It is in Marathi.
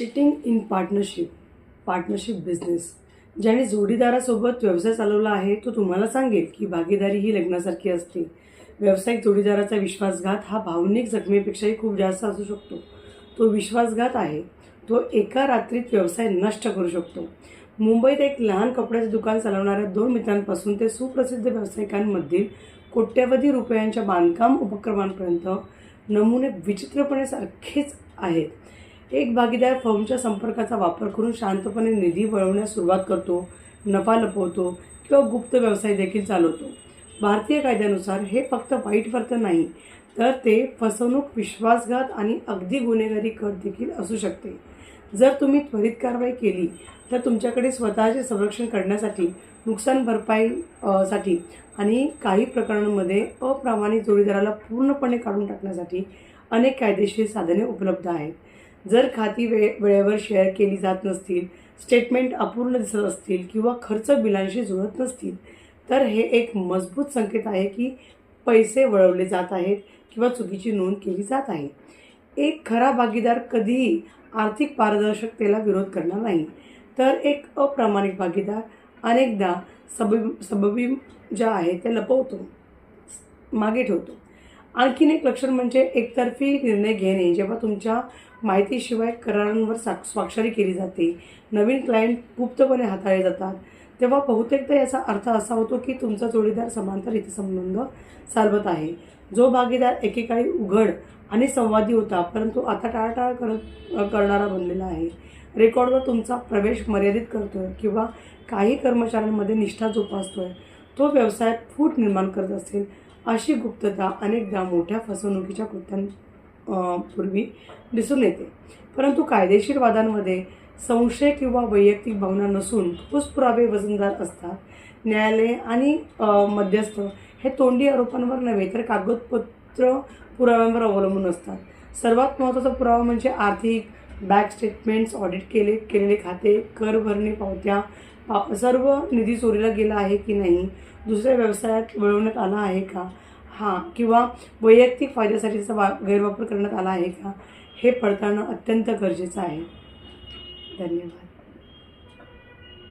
Cheating in partnership partnership business. ज्याने जोडीदारासोबत व्यवसाय चालवला आहे तो तुम्हाला सांगेल की भागीदारी ही लग्नासारखी असते. व्यावसायिक जोडीदाराचा विश्वासघात हा भावनिक जखमेपेक्षाही खूप जास्त असू शकतो. तो विश्वासघात आहे. तो एका रात्रीत व्यवसाय नष्ट करू शकतो. मुंबईत एक लहान कपड्याचं दुकान चालवणाऱ्या दोन मित्रांपासून ते सुप्रसिद्ध व्यावसायिकांमधील कोट्यवधी रुपयांच्या बांधकाम उपक्रमांपर्यंत नमुने विचित्रपणे सारखेच आहेत. एक भागीदार फर्मच्या संपर्काचा वापर करून शांतपणे निधी वळवण्यास सुरुवात करतो नफा लपवतो किंवा गुप्त व्यवसाय देखील चालवतो. भारतीय कायद्यानुसार हे फक्त वाईट वर्तन नाही तर ते फसवणूक विश्वासघात आणि अगदी गुन्हेगारी कर देखील असू शकते. जर तुम्ही त्वरित कारवाई केली तर तुमच्याकडे स्वतःचे संरक्षण करण्यासाठी नुकसान भरपाई साठी आणि काही प्रकरणांमध्ये अप्रामाणिक जोडीदाराला पूर्णपणे काढून टाकण्यासाठी अनेक कायदेशीर साधने उपलब्ध आहेत. जर खाती वे वेळेवर शेअर केली जात नसतील स्टेटमेंट अपूर्ण दिसत असतील किंवा खर्च बिलांशी जुळत नसतील तर हे एक मजबूत संकेत आहे की पैसे वळवले जात आहेत किंवा चुकीची नोंद केली जात आहे. एक खरा भागीदार कधीही आर्थिक पारदर्शकतेला विरोध करणार नाही. तर एक अप्रामाणिक भागीदार अनेकदा सबबी सबबी ज्या आहेत त्या लपवतो मागे ठेवतो. आणखीन एक लक्षण म्हणजे एकतर्फी निर्णय घेणे जेव्हा तुमच्या माहितीशिवाय करारांवर साक स्वाक्षरी केली जाते. नवीन क्लायंट गुप्तपणे हाताळले जातात. तेव्हा बहुतेकदा याचा अर्थ असा होतो की तुमचा जोडीदार समांतर हितसंबंध चालवत आहे. जो भागीदार एकेकाळी उघड आणि संवादी होता परंतु आता टाळाटाळ करत करणारा बनलेला आहे. रेकॉर्डवर तुमचा प्रवेश मर्यादित करतोय किंवा काही कर्मचाऱ्यांमध्ये निष्ठा जोपासतोय. तो व्यवसायात फूट निर्माण करत असेल अशी गुप्तता अनेकदा मोठ्या फसवणुकीच्या कृत्यां पूर्वी दिसून येते. परंतु कायदेशीर वादांमध्ये संशय किंवा वैयक्तिक भावना नसून ठोस पुरावे वजनदार असतात. न्यायालय आणि मध्यस्थ हे तोंडी आरोपांवर नव्हे तर कागदपत्र पुराव्यांवर अवलंबून असतात. सर्वात महत्त्वाचा पुरावा म्हणजे आर्थिक बँक स्टेटमेंट्स ऑडिट केले केलेले खाते कर भरणे पावत्या सर्व निधी चोरीला गेला आहे की नाही? दुसऱ्या व्यवसायात वळवण्यात आला आहे का? हां किंवा वैयक्तिक फायद्यासाठीचा वा गैरवापर करण्यात आला आहे का? हे पडताळणं अत्यंत गरजेचं आहे. धन्यवाद.